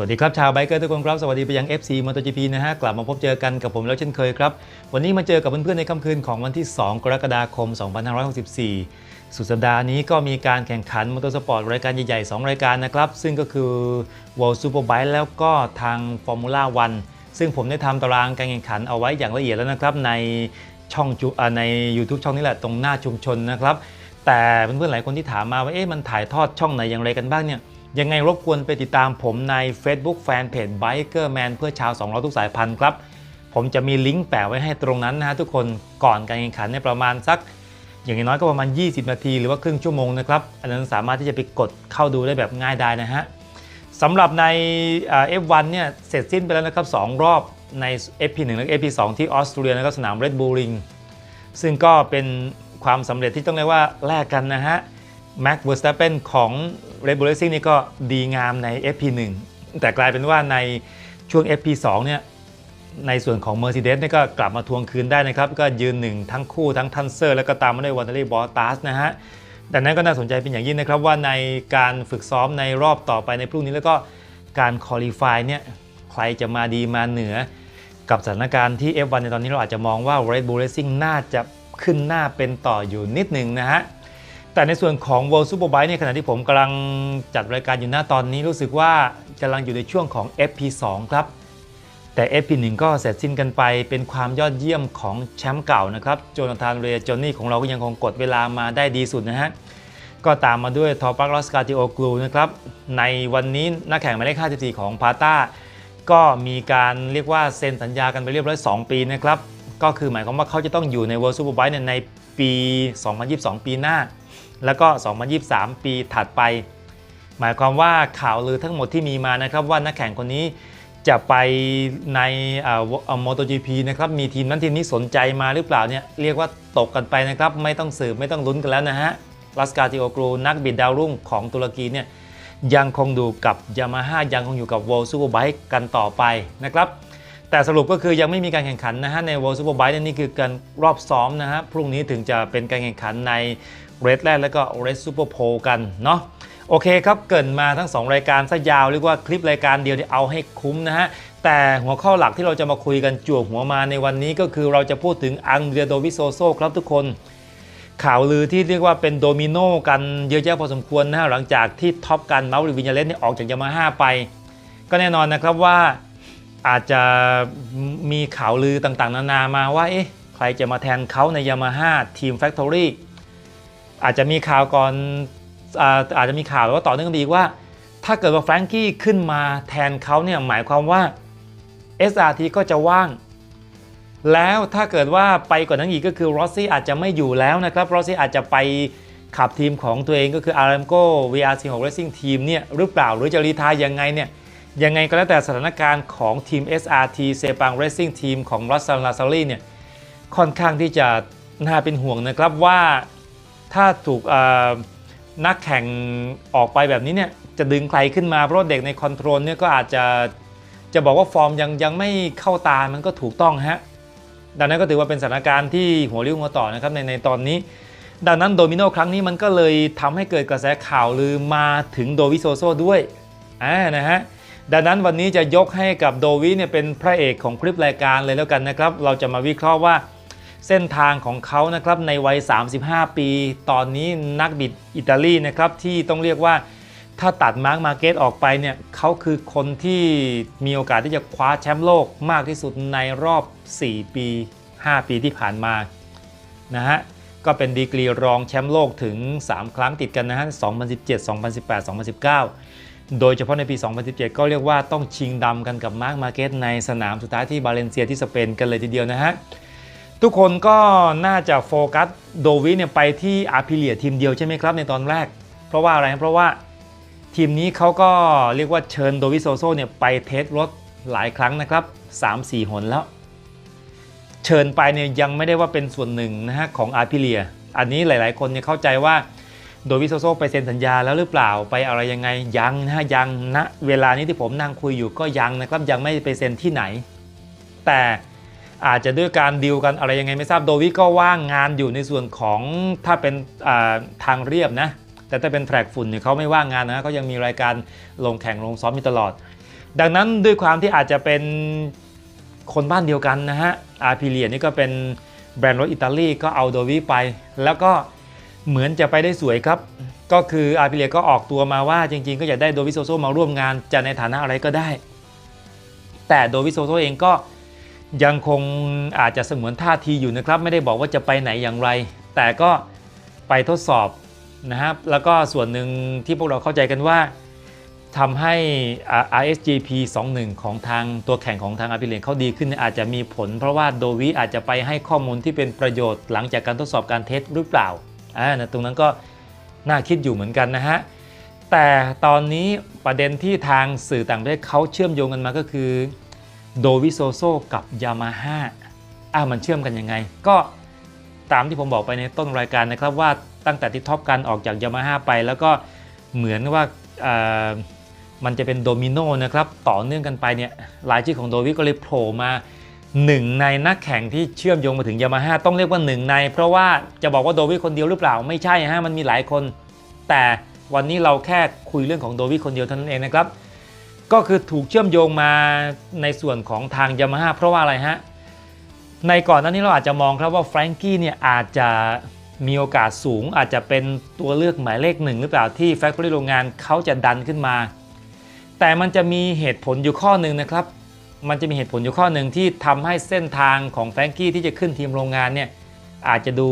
สวัสดีครับชาวไบเกอร์ทุกคนครับ สวัสดีไปยัง FC MotoGP นะฮะ กลับมาพบเจอกันกับผมแล้วเช่นเคยครับ วันนี้มาเจอกับเพื่อนๆในค่ำคืนของวันที่ 2 กรกฎาคม 2564 สุดสัปดาห์นี้ก็มีการแข่งขันมอเตอร์สปอร์ตรายการใหญ่ๆ 2 รายการนะครับ ซึ่งก็คือ World Superbike แล้วก็ทาง Formula 1 ซึ่งผมได้ทำตารางการแข่งขันเอาไว้อย่างละเอียดแล้วนะครับในช่องใน YouTube ช่องนี้แหละตรงหน้าชุมชนนะครับแต่เพื่อนๆหลายคนที่ถามมาว่าเอ๊ะมันถ่ายทอดช่องไหนอย่างไรกันบ้างเนี่ย ยังไงรบกวนไปติดตามผมใน Facebook Fanpage Biker Man เพื่อชาว2ล้อทุกสายพันธุ์ครับ ผมจะมีลิงก์แปะไว้ให้ตรงนั้นนะฮะทุกคนก่อนการแข่งขันเนี่ยประมาณสัก อย่างน้อยก็ประมาณ 20 นาที หรือว่าครึ่งชั่วโมงนะครับอันนั้นสามารถที่จะไปกดเข้าดูได้แบบง่ายดายนะฮะสำหรับในเอ่อ F1 เนี่ยเสร็จสิ้นไปแล้วนะครับ 2 รอบใน FP1 และ FP2 ที่ออสเตรเลียนะครับสนาม Red Bull Ring ซึ่งก็เป็นความสำเร็จที่ต้องเรียกว่าแลกกันนะฮะ Max Verstappen ของ Red Bull Racing นี่ก็ดีงามใน FP1 แต่กลายเป็นว่าในช่วง FP2 เนี่ยในส่วนของ Mercedes นี่ก็กลับมาทวงคืนได้นะครับ ก็ยืนหนึ่งทั้งคู่ทั้งทันเซอร์ แล้วก็ตามมาด้วยว a นเทอรี่บอตัสนะฮะดังนั้นก็น่าสนใจเป็นอย่างยิ่งนะครับว่าในการฝึกซ้อมในรอบต่อไปในพรุ่งนี้แล้วก็การคอลี่ฟายเนี่ยใครจะมาดีมาเหนือ กับสถานการณ์ที่ F1 ในตอนนี้เราอาจจะมองว่า Red Bull Racing น่าจะขึ้นหน้าเป็นต่ออยู่นิดหนึ่งนะฮะ แต่ในส่วนของ World Superbike เนี่ยขณะที่ผมกำลังจัดรายการอยู่หน้าตอนนี้รู้สึกว่ากำลังอยู่ในช่วงของ FP2 ครับ แต่ FP1 ก็เสร็จสิ้นกันไปเป็นความยอดเยี่ยมของแชมป์เก่านะครับโจนาธานเรย์จอนนี่ของเราก็ยังคงกดเวลามาได้ดีสุดนะฮะก็ตามมาด้วยทอปักลอสกาติโอกลูนะครับ ในวันนี้นักแข่งหมายเลข54ของพาต้าก็มีการเรียกว่าเซ็นสัญญากันไปเรียบร้อย 2 ปีนะครับ ก็คือหมายความว่าเขาจะต้องอยู่ใน World Superbike เนี่ยในปี 2022 ปีหน้า แล้วก็ 2023 ปีถัดไป หมายความว่าข่าวลือทั้งหมดที่มีมานะครับว่านักแข่งคนนี้จะไปในมอเตอร์จีพีนะครับมีทีมนั้นทีมนี้สนใจมาหรือเปล่าเนี่ยเรียกว่าตกกันไปนะครับไม่ต้องสืบไม่ต้องลุ้นกันแล้วนะฮะลัสกาติโอกรูนักบิดดาวรุ่งของตุรกีเนี่ยยังคงดูกับยามาฮ่ายังคงอยู่กับ World Superbike กันต่อไปนะครับแต่สรุปก็คือยังไม่มีการแข่งขันนะฮะใน World Superbike นี่คือการรอบซ้อมนะฮะพรุ่งนี้ถึงจะเป็นการแข่งขันใน Red แรกแล้วก็ Red Super p o l กันเนาะโอเคครับ เกินมาทั้ง 2 รายการซะยาวเรียกว่าคลิปรายการเดียวที่เอาให้คุ้มนะฮะ แต่หัวข้อหลักที่เราจะมาคุยกันจั่วหัวมาในวันนี้ก็คือเราจะพูดถึงอังเดรโดวิโซโซครับทุกคน ข่าวลือที่เรียกว่าเป็นโดมิโนกันเยอะแยะพอสมควรนะฮะ หลังจากที่ท็อปกันมาริวิญญาเลสเนี่ยออกจากยามาฮ่าไป ก็แน่นอนนะครับว่าอาจจะมีข่าวลือต่างๆ นานามาว่าเอ๊ะใครจะมาแทนเขาในยามาฮ่าทีมแฟคทอรี่ อาจจะมีข่าวก่อนอาอาจจะมีข่าวแล้วก็ต่อเนื่องกันอีกว่า ถ้าเกิดว่าแฟรงกี้ขึ้นมาแทนเขาเนี่ยหมายความว่า SRT ก็จะว่าง แล้วถ้าเกิดว่าไปกว่านั้นอีกก็คือรอสซี่อาจจะไม่อยู่แล้วนะครับรอสซี่อาจจะไปขับทีมของตัวเองก็คือ Aramco VRC6 Racing Team เนี่ยหรือเปล่าหรือจะรีทายยังไงเนี่ยยังไงก็แล้วแต่สถานการณ์ของทีม SRT เซปัง Racing Team ของรัสซันลาซารีเนี่ยค่อนข้างที่จะน่าเป็นห่วงนะครับว่า ถ้าถูกนักแข่งออกไปแบบนี้เนี่ยจะดึงใครขึ้นมาเพราะเด็กในคอนโทรลเนี่ยก็อาจจะจะบอกว่าฟอร์มยังยังไม่เข้าตามันก็ถูกต้องฮะดังนั้นก็ถือว่าเป็นสถานการณ์ที่หัวเรียวหัวต่อนะครับในในตอนนี้ ดังนั้นโดมิโนครั้งนี้มันก็เลยทำให้เกิดกระแสข่าวลือมาถึงโดวิโซโซด้วยอ่านะฮะดังนั้นวันนี้จะยกให้กับโดวิเนี่ยเป็นพระเอกของคลิปรายการเลยแล้วกันนะครับ เราจะมาวิเคราะห์ว่า เส้นทางของเขานะครับในวัย 35 ปี ตอนนี้นักบิดอิตาลีนะครับที่ต้องเรียกว่าถ้าตัดมาร์กมาเก็ตออกไปเนี่ยเขาคือคนที่มีโอกาสที่จะคว้าแชมป์โลกมากที่สุดในรอบ 4 ปี 5 ปีที่ผ่านมานะฮะก็เป็นดีกรีรองแชมป์โลกถึง 3 ครั้งติดกันนะฮะ 2017 2018 2019 โดยเฉพาะในปี 2017 ก็เรียกว่าต้องชิงดำกันกับมาร์กมาเก็ตในสนามสุดท้ายที่บาเลนเซียที่สเปนกันเลยทีเดียวนะฮะ ทุกคนก็น่าจะโฟกัสโดวิเนี่ยไปที่อาพิเลียทีมเดียวใช่ไหมครับในตอนแรก เพราะว่าอะไรเพราะว่าทีมนี้เขาก็เรียกว่าเชิญโดวิโซโซเนี่ยไปเทสรถหลายครั้งนะครับ 3-4 หนแล้ว เชิญไปเนี่ยยังไม่ได้ว่าเป็นส่วนหนึ่งนะฮะของอาพิเลีย อันนี้หลาย ๆ คนเนี่ยเข้าใจว่าโดวิโซโซไปเซ็นสัญญาแล้วหรือเปล่าไปอะไรยังไงยังนะฮะยังณนะเวลานี้ที่ผมนั่งคุยอยู่ก็ยังนะครับยังไม่ไปเซ็นที่ไหน แต่ อาจจะด้วยการดีลกันอะไรยังไงไม่ทราบโดวิก็ว่างงานอยู่ในส่วนของถ้าเป็นทางเรียบนะ แต่ถ้าเป็นแทร็กฝุ่นเนี่ยเขาไม่ว่างงานนะเขายังมีรายการลงแข่งลงซ้อมมีตลอด ดังนั้นด้วยความที่อาจจะเป็นคนบ้านเดียวกันนะฮะอาร์พิเลียนี่ก็เป็นแบรนด์รถอิตาลีก็เอาโดวิไป แล้วก็เหมือนจะไปได้สวยครับ ก็คืออาร์พิเลียก็ออกตัวมาว่าจริงๆ ก็อยากได้โดวิโซโซมาร่วมงานจะในฐานะอะไรก็ได้ แต่โดวิโซโซเองก็ ยังคงอาจจะสงวนท่าทีอยู่นะครับ ไม่ได้บอกว่าจะไปไหนอย่างไร แต่ก็ไปทดสอบนะครับ แล้วก็ส่วนหนึ่งที่พวกเราเข้าใจกันว่าทำให้ RSGP 21 ของทางตัวแข่งของทางอาพิเลียเขาดีขึ้นอาจจะมีผล เพราะว่าโดวิอาจจะไปให้ข้อมูลที่เป็นประโยชน์หลังจากการทดสอบการเทสหรือเปล่าอ่านะตรงนั้นก็น่าคิดอยู่เหมือนกันนะฮะ แต่ตอนนี้ประเด็นที่ทางสื่อต่างประเทศเขาเชื่อมโยงกันมาก็คือ โดวิโซโซกับยามาฮ่าอ่ามันเชื่อมกันยังไง ก็ตามที่ผมบอกไปในต้นรายการนะครับว่าตั้งแต่ที่ท็อปกันออกจากยามาฮ่าไป แล้วก็เหมือนว่าอ่ามันจะเป็นโดมิโนนะครับต่อเนื่องกันไปเนี่ยรายชื่อของโดวิก็เลยโผล่มาหนึ่งในนักแข่งที่เชื่อมโยงมาถึงยามาฮ่าต้องเรียกว่าหนึ่งใน เพราะว่าจะบอกว่าโดวิคนเดียวหรือเปล่าไม่ใช่ฮะมันมีหลายคน แต่วันนี้เราแค่คุยเรื่องของโดวิคนเดียวเท่านั้นเองนะครับ ก็คือถูกเชื่อมโยงมาในส่วนของทางยามาฮ่าเพราะว่าอะไรฮะ ในก่อนหน้านี้เราอาจจะมองครับว่าแฟรงกี้เนี่ยอาจจะมีโอกาสสูง อาจจะเป็นตัวเลือกหมายเลขหนึ่งหรือเปล่าที่แฟคทอรี่โรงงานเขาจะดันขึ้นมา แต่มันจะมีเหตุผลอยู่ข้อหนึ่งนะครับ มันจะมีเหตุผลอยู่ข้อหนึ่งที่ทำให้เส้นทางของแฟรงกี้ที่จะขึ้นทีมโรงงานเนี่ยอาจจะดู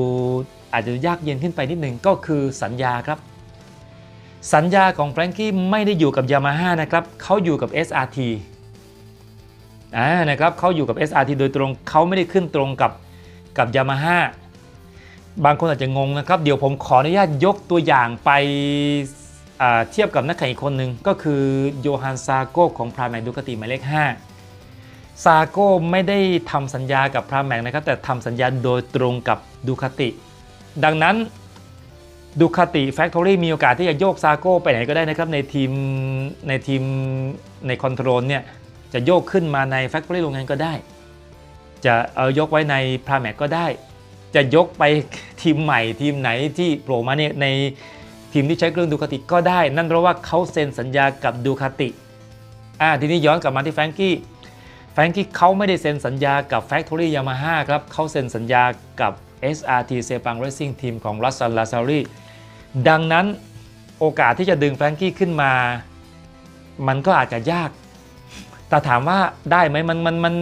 อาจจะยากเย็นขึ้นไปนิดหนึ่งก็คือสัญญาครับ สัญญาของแฟรงกี้ไม่ได้อยู่กับยามาฮ่านะครับเขาอยู่กับ SRT อ่านะครับเขาอยู่กับ SRT โดยตรงเขาไม่ได้ขึ้นตรงกับกับยามาฮ่าบางคนอาจจะงงนะครับ เดี๋ยวผมขออนุญาตยกตัวอย่างไปเทียบกับนักแข่งอีกคนหนึ่งก็คือโยฮันซาโกของพราแมกดูคติหมายเลข 5 ซาโกไม่ได้ทำสัญญากับพราแมกนะครับแต่ทำสัญญาโดยตรงกับดูคติ ดังนั้น ดูคาติแฟคทอรี่มีโอกาสที่จะโยกซาโก้ไปไหนก็ได้นะครับในทีมในทีมในคอนโทรลเนี่ยจะโยกขึ้นมาในแฟคทอรี่โรงงานก็ได้ จะเอายกไว้ในพราแมกก็ได้ จะยกไปทีมใหม่ทีมไหนที่โผล่มาเนี่ยในทีมที่ใช้เครื่องดูคาติก็ได้ นั่นเพราะว่าเขาเซ็นสัญญากับดูคาติอ่าทีนี้ย้อนกลับมาที่แฟรงกี้แฟรงกี้เขาไม่ได้เซ็นสัญญากับ Factory Yamaha ครับเขาเซ็นสัญญากับ SRT Sepang Racing Team ของ Russell Lazari ดังนั้นโอกาสที่จะดึงแฟรงกี้ขึ้นมา มันก็อาจจะยาก แต่ถามว่าได้ไหมมันมันมัน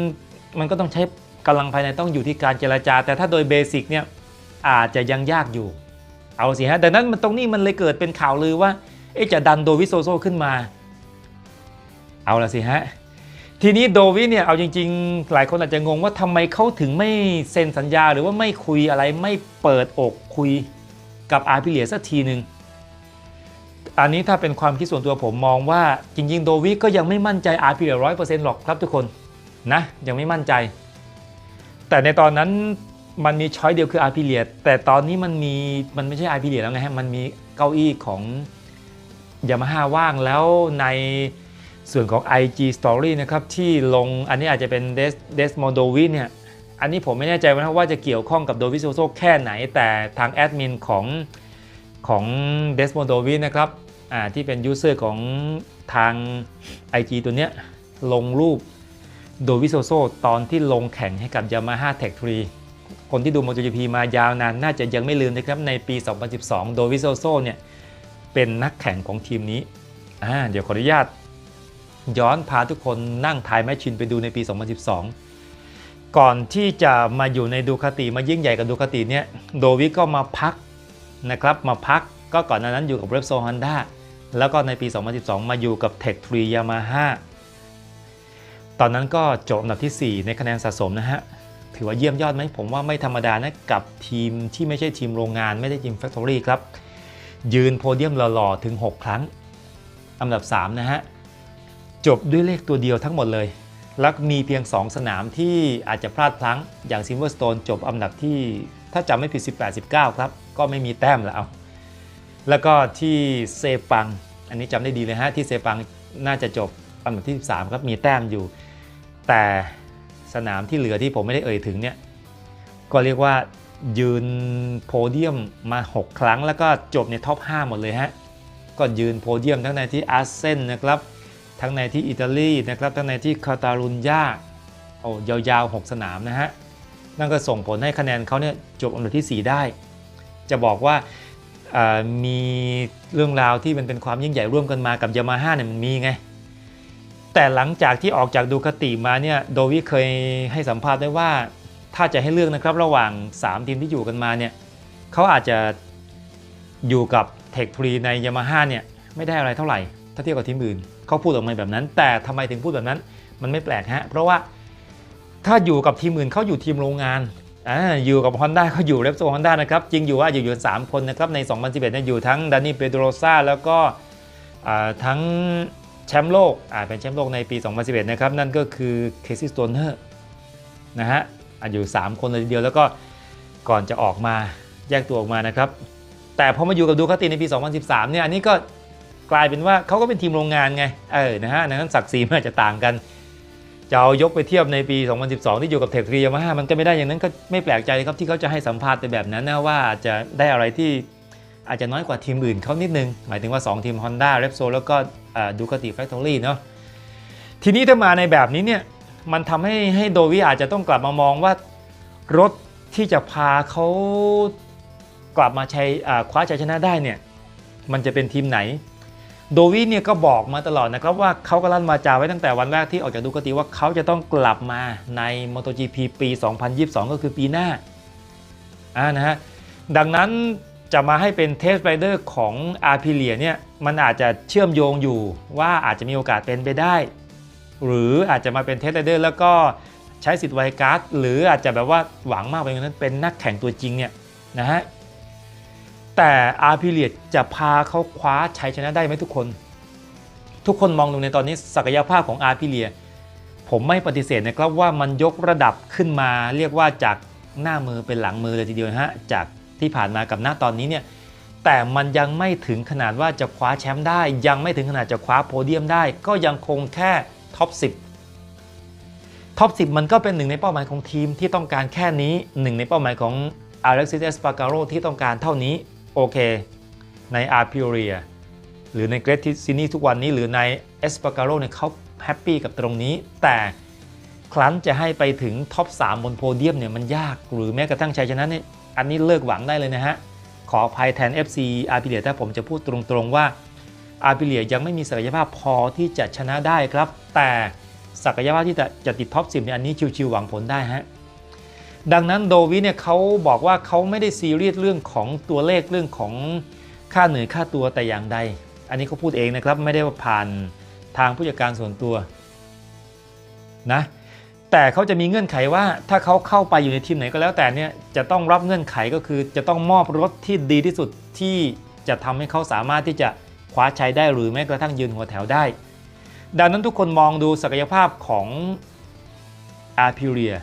มันก็ต้องใช้กำลังภายในต้องอยู่ที่การเจรจา แต่ถ้าโดยเบสิกเนี่ยอาจจะยังยากอยู่ เอาสิฮะดังนั้นมันตรงนี้มันเลยเกิดเป็นข่าวลือว่าจะดันโดวิโซโซขึ้นมา เอาละสิฮะ ทีนี้โดวิเนี่ยเอาจริง ๆ หลายคนอาจจะงงว่าทำไมเขาถึงไม่เซ็นสัญญา หรือว่าไม่คุยอะไรไม่เปิดอกคุยกับอาร์พิเลียสักทีหนึ่งอันนี้ถ้าเป็นความคิดส่วนตัวผมมองว่าจริง ๆ โดวิก็ยังไม่มั่นใจอาร์พิเลียร้อยเปอร์เซ็นต์หรอกครับทุกคนนะยังไม่มั่นใจ แต่ในตอนนั้นมันมีช้อยเดียวคืออาร์พิเลียแต่ตอนนี้มันมีมันไม่ใช่อาร์พิเลียแล้วไงฮะมันมีเก้าอี้ของยามาฮ่าว่างแล้วใน ส่วนของ IG Story นะครับที่ลงอันนี้อาจจะเป็นเดสเดสโมโดวิเนี่ยอันนี้ผมไม่แน่ใจว่าว่าจะเกี่ยวข้องกับโดวิโซโซแค่ไหน แต่ทางแอดมินของของเดสโมโดวินะครับที่เป็นยูเซอร์ของทาง IG ตัวเนี้ยลงรูปโดวิโซโซตอนที่ลงแข่งให้กับ Yamaha Tech 3คนที่ดู MotoGP มายาวนานน่าจะยังไม่ลืมนะครับในปี 2012 โดวิโซโซเนี่ยเป็นนักแข่งของทีมนี้ เดี๋ยวขออนุญาต ย้อนพาทุกคนนั่งทายแมชชินไปดูในปี 2012 ก่อนที่จะมาอยู่ในดูคาติมายิ่งใหญ่กับดูคาติเนี่ยโดวิก็มาพักนะครับมาพักก็ก่อนหน้านั้นอยู่กับเร p โซฮอนด้าแล้วก็ในปี 2012 มาอยู่กับ Tech 3 Yamaha ตอนนั้นก็จบอันดับที่ 4 ในคะแนนสะสมนะฮะ ถือว่าเยี่ยมยอดไหมผมว่าไม่ธรรมดานะ กับทีมที่ไม่ใช่ทีมโรงงานไม่ได้ทีม Factory ครับ ยืนโพเดียมหล่อๆ ถึง 6 ครั้ง อันดับ 3 นะฮะ จบด้วยเลขตัวเดียวทั้งหมดเลย แล้วมีเพียง 2 สนามที่อาจจะพลาดพลั้ง อย่างซิ l เวอร์สโตนจบอันดับที่ถ้าจำไม่ผิด 18-19 ครับ ก็ไม่มีแต้มแล้ว แล้วก็ที่เซปัง อันนี้จำได้ดีเลยฮะ ที่เซปังน่าจะจบอันดับที่ 13 ครับ มีแต้มอยู่ แต่สนามที่เหลือที่ผมไม่ได้เอ่ยถึงเนี่ย ก็เรียกว่ายืนโพเดียมมา 6 ครั้ง แล้วก็จบในท็อป 5 หมดเลยฮะ ก็ยืนโพเดียมทั้งในที่อาร์เซนนะครับ ทั้งในที่อิตาลีนะครับทั้งในที่คาตาลุญญาโอ้ยาวๆ 6 สนามนะฮะนั่นก็ส่งผลให้คะแนนเขาเนี่ยจบอันดับทีสี่ 4 ได้ จะบอกว่ามีเรื่องราวที่มันเป็นความยิ่งใหญ่ร่วมกันมากับยามาฮ่าเนี่ยมันมีไง แต่หลังจากที่ออกจากดูคาติมาเนี่ยโดวิเคยให้สัมภาษณ์ได้ว่า ถ้าจะให้เลือกนะครับระหว่าง 3 ทีมที่อยู่กันมาเนี่ยเขาอาจจะอยู่กับเทคทรีในยามาฮ่าเนี่ยไม่ได้อะไรเท่าไหร่ ถ้าเทียบกับทีมอื่น เขาพูดออกมาแบบนั้น แต่ทำไมถึงพูดแบบนั้น มันไม่แปลกฮะ เพราะว่าถ้าอยู่กับทีมอื่นเขาอยู่ทีมโรงงานอ่าอยู่กับ Honda เขาอยู่เรปโซ Honda นะครับ จริงอยู่ว่าอยู่อยู่สามคนนะครับ ใน 2011เนี่ยอยู่ทั้งดานิเปโดโรซาแล้วก็อ่าทั้งแชมป์โลกอ่าเป็นแชมป์โลกในปี 2011 นะครับ นั่นก็คือเคซี่สโตนเนอร์นะฮะอะอยู่ 3 คนเลยทีเดียวแล้วก็ก่อนจะออกมาแยกตัวออกมานะครับ แต่พอมาอยู่กับดูคาติในปี 2013 เนี่ยอันนี้ก็ กลายเป็นว่าเขาก็เป็นทีมโรงงานไง เออ นะฮะดังนั้นศักดิ์ศรีมันอาจจะต่างกัน จะเอายกไปเทียบในปี 2012 ที่อยู่กับเทคทรียามาฮ่ามันก็ไม่ได้ อย่างนั้นก็ไม่แปลกใจครับที่เขาจะให้สัมภาษณ์ไปแบบนั้นนะว่าจะได้อะไรที่อาจจะน้อยกว่าทีมอื่นเขานิดนึง หมายถึงว่า 2 ทีม Honda r e p s o แล้วก็ดูคาติแฟคทอรี่เนาะ ทีนี้ถ้ามาในแบบนี้เนี่ย มันทำให้ให้โดวิอาจจะต้องกลับมามองว่ารถที่จะพาเขากลับมาใชัยอ่าคว้าชัยชนะได้เนี่ย มันจะเป็นทีมไหน โดวิเนี่ยก็บอกมาตลอดนะครับว่าเขาก็ลั่นมาจาไว้ตั้งแต่วันแรกที่ออกจากดูคาติว่าเขาจะต้องกลับมาใน MotoGP ปี 2022 ก็คือปีหน้าอ่านะฮะดังนั้นจะมาให้เป็นเทสไรเดอร์ของอาร์พิเลียเนี่ยมันอาจจะเชื่อมโยงอยู่ว่าอาจจะมีโอกาสเป็นไปได้ หรืออาจจะมาเป็นเทสไรเดอร์แล้วก็ใช้สิทธิ์ไวการ์ดหรืออาจจะแบบว่าหวังมากไปกว่านั้นเป็นนักแข่งตัวจริงเนี่ยนะฮะ แต่อาร์พิเลียจะพาเขาคว้าชัยชนะได้ไหมทุกคน ทุกคนมองดูในตอนนี้ศักยภาพของอาร์พิเลีย ผมไม่ปฏิเสธนะครับว่ามันยกระดับขึ้นมา เรียกว่าจากหน้ามือเป็นหลังมือเลยทีเดียวนะฮะจากที่ผ่านมากับหน้าตอนนี้เนี่ยแต่มันยังไม่ถึงขนาดว่าจะคว้าแชมป์ได้ ยังไม่ถึงขนาดจะคว้าโพเดียมได้ ก็ยังคงแค่ท็อป 10ท็อป 10 มันก็เป็นหนึ่งในเป้าหมายของทีมที่ต้องการแค่นี้หนึ่งในเป้าหมายของ Alexis Espargaro ที่ต้องการเท่านี้ โอเค ในอาร์พิเรียหรือในเกรทซินี่ทุกวันนี้หรือในเอสปาการโรเนี่ยเขาแฮปปี้กับตรงนี้ แต่ครั้นจะให้ไปถึงท็อป 3 บนโพเดียมเนี่ยมันยากหรือแม้กระทั่งชัยชนะเนี่ยอันนี้เลิกหวังได้เลยนะฮะ ขออภัยแทน FC อาร์พิเลียถ้าผมจะพูดตรงๆว่าอาร์พิเลียยังไม่มีศักยภาพพอที่จะชนะได้ครับ แต่ศักยภาพที่จะจะติดท็อป 10เนี่ยอันนี้ชิวๆหวังผลได้ฮะ ดังนั้นโดวิเนี่ยเขาบอกว่าเขาไม่ได้ซีเรียสเรื่องของตัวเลขเรื่องของค่าเหนื่อยค่าตัวแต่อย่างใด อันนี้เขาพูดเองนะครับไม่ได้ว่าผ่านทางผู้จัดการส่วนตัวนะแต่เขาจะมีเงื่อนไขว่าถ้าเขาเข้าไปอยู่ในทีมไหนก็แล้วแต่เนี่ยจะต้องรับเงื่อนไขก็คือ จะต้องมอบรถที่ดีที่สุดที่จะทำให้เขาสามารถที่จะคว้าใชัยได้หรือแม้กระทั่งยืนหัวแถวได้ ดังนั้นทุกคนมองดูศักยภาพของอาร์พิเรีย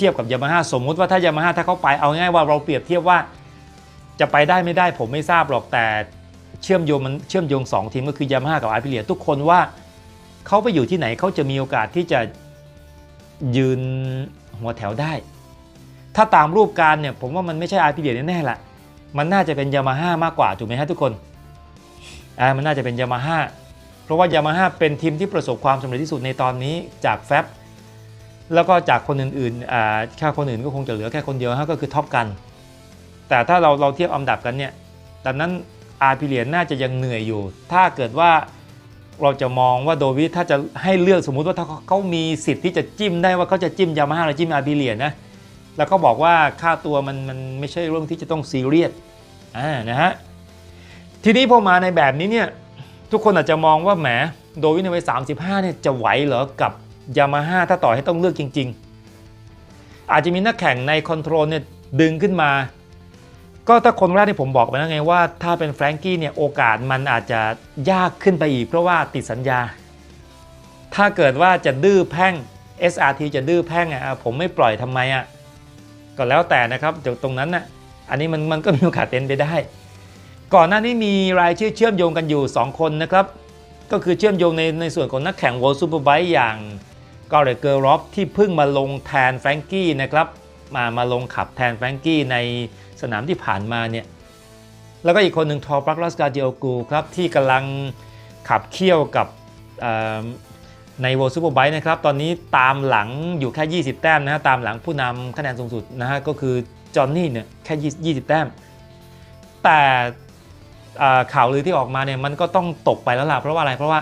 ทียบกับยามาฮ่าสมมุติว่าถ้ายามาฮ่าถ้าเขาไปเอาง่ายว่าเราเปรียบเทียบว่าจะไปได้ไม่ได้ผมไม่ทราบหรอกแต่เชื่อมโยงมันเชื่อมโยง 2 ทีมก็คือยามาฮ่ากับอาร์พิเลียทุกคนว่าเขาไปอยู่ที่ไหนเขาจะมีโอกาสที่จะยืนหัวแถวได้ ถ้าตามรูปการเนี่ยผมว่ามันไม่ใช่อาร์พิเลียแน่ๆละมันน่าจะเป็นยามาฮ่ามากกว่าถูกไหมฮะทุกคนอ่ามันน่าจะเป็นยามาฮ่าเพราะว่ายามาฮ่าเป็นทีมที่ประสบความสำเร็จที่สุดในตอนนี้จากแฟบ แล้วก็จากคนอื่นๆอ่าแค่คนอื่นก็คงจะเหลือแค่คนเดียวฮะก็คือท็อปกัน แต่ถ้าเราเราเทียบอันดับกันเนี่ยดังนั้นอาร์พิเลียนน่าจะยังเหนื่อยอยู่ ถ้าเกิดว่าเราจะมองว่าโดวิดถ้าจะให้เลือกสมมุติว่าถ้าเขามีสิทธิ์ที่จะจิ้มได้ว่าเขาจะจิ้มยามาฮ่าหรือจิ้มอาร์พิเลียนนะแล้วก็บอกว่าค่าตัวมันมันไม่ใช่เรื่องที่จะต้องซีเรียสอ่านะฮะทีนี้พอมาในแบบนี้เนี่ยทุกคนอาจจะมองว่าแหมโดวิดในวัย35เนี่ยจะไหวเหรอกับ ยามาฮ่าถ้าต่อให้ต้องเลือกจริง ๆ อาจจะมีนักแข่งในคอนโทรลเนี่ยดึงขึ้นมา ก็ถ้าคนแรกที่ผมบอกไปแล้วไงว่าถ้าเป็นแฟรงกี้เนี่ยโอกาสมันอาจจะยากขึ้นไปอีก เพราะว่าติดสัญญา ถ้าเกิดว่าจะดื้อแพ่ง SRT จะดื้อแพ่งอะผมไม่ปล่อยทำไมอะก็แล้วแต่นะครับจากตรงนั้นน่ะอันนี้มันมันก็มีโอกาสเป็นไปได้ ก่อนหน้านี้มีรายชื่อเชื่อมโยงกันอยู่ 2 คนนะครับ ก็คือเชื่อมโยงในในส่วนของนักแข่ง World Superbike อย่าง กอร์เรเกอร์ร็อกที่เพิ่งมาลงแทนแฟรงกี้นะครับมามาลงขับแทนแฟรงกี้ในสนามที่ผ่านมาเนี่ยแล้วก็อีกคนหนึ่งทอปรักลัสกาเดียกูครับที่กำลังขับเคี่ยวกับใน World Superbike นะครับ ตอนนี้ตามหลังอยู่แค่ 20 แต้มนะฮะตามหลังผู้นำคะแนนสูงสุดนะฮะก็คือจอห์นนี่เนี่ยแค่ 20 แต้ม แต่ข่าวลือที่ออกมาเนี่ยมันก็ต้องตกไปแล้วล่ะเพราะว่าอะไรเพราะว่า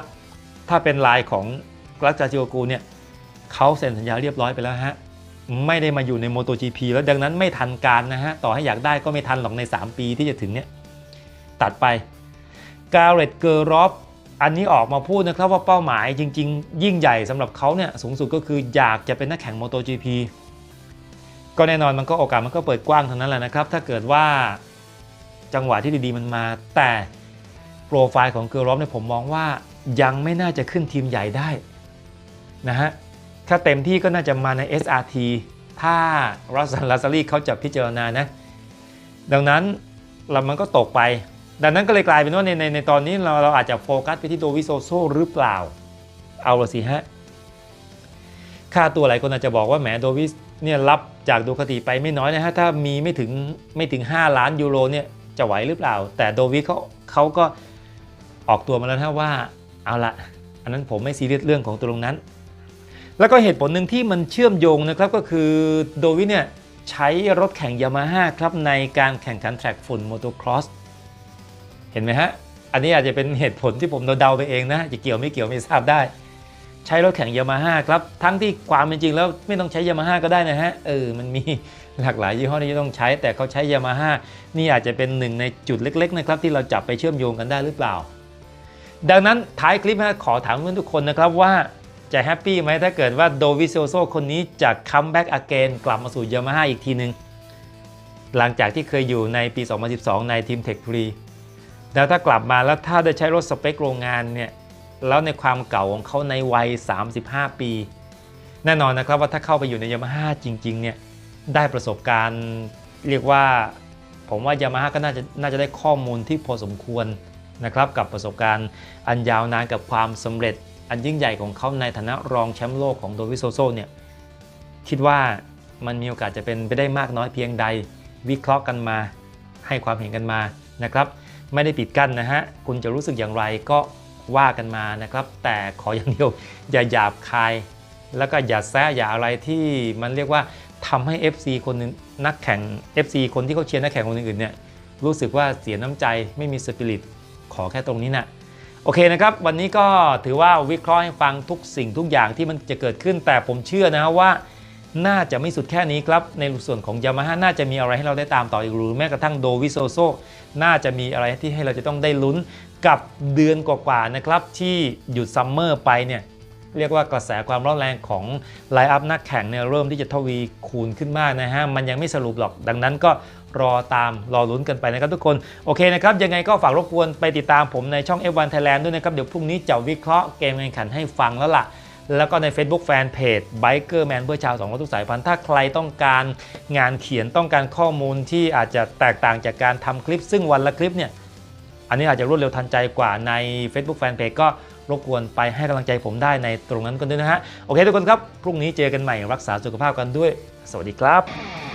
ถ้าเป็นลายของกรักจาจิโอกูเนี่ย เขาเซ็นสัญญาเรียบร้อยไปแล้วฮะ ไม่ได้มาอยู่ใน MotoGP แล้วดังนั้นไม่ทันการนะฮะ ต่อให้อยากได้ก็ไม่ทันหรอกใน 3 ปีที่จะถึงเนี่ยตัดไปกาเรตเกอร์รอฟอันนี้ออกมาพูดนะครับว่าเป้าหมายจริง ๆ ยิ่งใหญ่สำหรับเขาเนี่ยสูงสุดก็คืออยากจะเป็นนักแข่ง MotoGP ก็แน่นอนมันก็โอกาสมันก็เปิดกว้างเท่านั้นแหละนะครับ ถ้าเกิดว่าจังหวะที่ดีๆมันมา แต่โปรไฟล์ของเกอร์รอฟเนี่ยผมมองว่ายังไม่น่าจะขึ้นทีมใหญ่ได้นะฮะ ถ้าเต็มที่ก็น่าจะมาใน SRT ถ้ารัสลาซารีเขาจะพิจารณานะ ดังนั้นเรามันก็ตกไป ดังนั้นก็เลยกลายเป็นว่าในในในตอนนี้เราเราอาจจะโฟกัสไปที่โดวิโซโซหรือเปล่า เอาละสิฮะ ค่าตัวหลายคนอาจจะบอกว่าแหมโดวิสเนี่ยรับจากดูคติไปไม่น้อยนะฮะ ถ้ามีไม่ถึงไม่ถึง 5 ล้านยูโรเนี่ยจะไหวหรือเปล่า แต่โดวิสเขาเขาก็ออกตัวมาแล้วนะว่าเอาละอันนั้นผมไม่ซีเรียสเรื่องของตัวตรงนั้น แล้วก็เหตุผลหนึ่งที่มันเชื่อมโยงนะครับก็คือโดวิเนี่ยใช้รถแข่งยามาฮ่าครับในการแข่งขันแทร็กฝุ่นมอเตอร์ครอสเห็นไหมฮะ อันนี้อาจจะเป็นเหตุผลที่ผมเดาไปเองนะ จะเกี่ยวไม่เกี่ยวไม่ทราบได้ ใช้รถแข่งยามาฮ่าครับ ทั้งที่ความเป็นจริงแล้วไม่ต้องใช้ยามาฮ่าก็ได้นะฮะ เออ มันมีหลากหลายยี่ห้อที่จะต้องใช้ แต่เขาใช้ยามาฮ่านี่อาจจะเป็นหนึ่งในจุดเล็ก ๆ นะครับ ที่เราจับไปเชื่อมโยงกันได้หรือเปล่า ดังนั้นท้ายคลิปนะขอถามเพื่อนทุกคนนะครับว่า จะแฮปปี้ไหมถ้าเกิดว่าโดวิโซโซคนนี้จะคัมแบ็กอเกนกลับมาสู่ยามาฮ่าอีกทีหนึ่งหลังจากที่เคยอยู่ในปี 2012 ในทีมเทคฟรีแล้วถ้ากลับมาแล้วถ้าได้ใช้รถสเปคโรงงานเนี่ยแล้วในความเก่าของเขาในวัย 35 ปี แน่นอนนะครับว่าถ้าเข้าไปอยู่ในยามาฮ่าจริงๆเนี่ยได้ประสบการณ์เรียกว่า ผมว่ายามาฮ่าก็น่าจะน่าจะได้ข้อมูลที่พอสมควรนะครับกับประสบการณ์อันยาวนานกับความสำเร็จ อันยิ่งใหญ่ของเขาในฐานะรองแชมป์โลกของโดวิโซโซเนี่ยคิดว่ามันมีโอกาสจะเป็นไปได้มากน้อยเพียงใด วิเคราะห์กันมา ให้ความเห็นกันมานะครับ ไม่ได้ปิดกั้นนะฮะ คุณจะรู้สึกอย่างไรก็ว่ากันมานะครับ แต่ขออย่างเดียวอย่าหยาบคาย แล้วก็อย่าแซะอย่าอะไรที่มันเรียกว่าทำให้ FC คนนึงนักแข่ง FC คนที่เขาเชียร์นักแข่งคนอื่นๆเนี่ยรู้สึกว่าเสียน้ำใจไม่มีสปิริตขอแค่ตรงนี้นะ โอเคนะครับ วันนี้ก็ถือว่าวิเคราะห์ให้ฟังทุกสิ่งทุกอย่างที่มันจะเกิดขึ้น แต่ผมเชื่อนะว่าน่าจะไม่สุดแค่นี้ครับ ในส่วนของยามาฮ่าน่าจะมีอะไรให้เราได้ตามต่ออีกหรือแม้กระทั่งโดวิโซโซน่าจะมีอะไรที่ให้เราจะต้องได้ลุ้นกับเดือนกว่าๆนะครับที่หยุดซัมเมอร์ไปเนี่ย เรียกว่ากระแสความร้อนแรงของไลน์อัพนักแข่งเนี่ยเริ่มที่จะทวีคูณขึ้นมากนะฮะ มันยังไม่สรุปหรอกดังนั้นก็รอตามรอลุ้นกันไปนะครับทุกคน โอเคนะครับ ยังไงก็ฝากรบกวนไปติดตามผมในช่อง F1 Thailand ด้วยนะครับ เดี๋ยวพรุ่งนี้จะวิเคราะห์เกมแข่งขันให้ฟังแล้วล่ะ แล้วก็ใน Facebook Fanpage Biker Man เพื่อชาวสองรถทุกสายพันธุ์ถ้าใครต้องการงานเขียนต้องการข้อมูลที่อาจจะแตกต่างจากการทำคลิป ซึ่งวันละคลิปเนี่ยอันนี้อาจจะรวดเร็วทันใจกว่าใน Facebook Fanpage ก็ รบกวนไปให้กำลังใจผมได้ในตรงนั้นกันด้วยนะฮะ โอเคทุกคนครับ พรุ่งนี้เจอกันใหม่รักษาสุขภาพกันด้วย สวัสดีครับ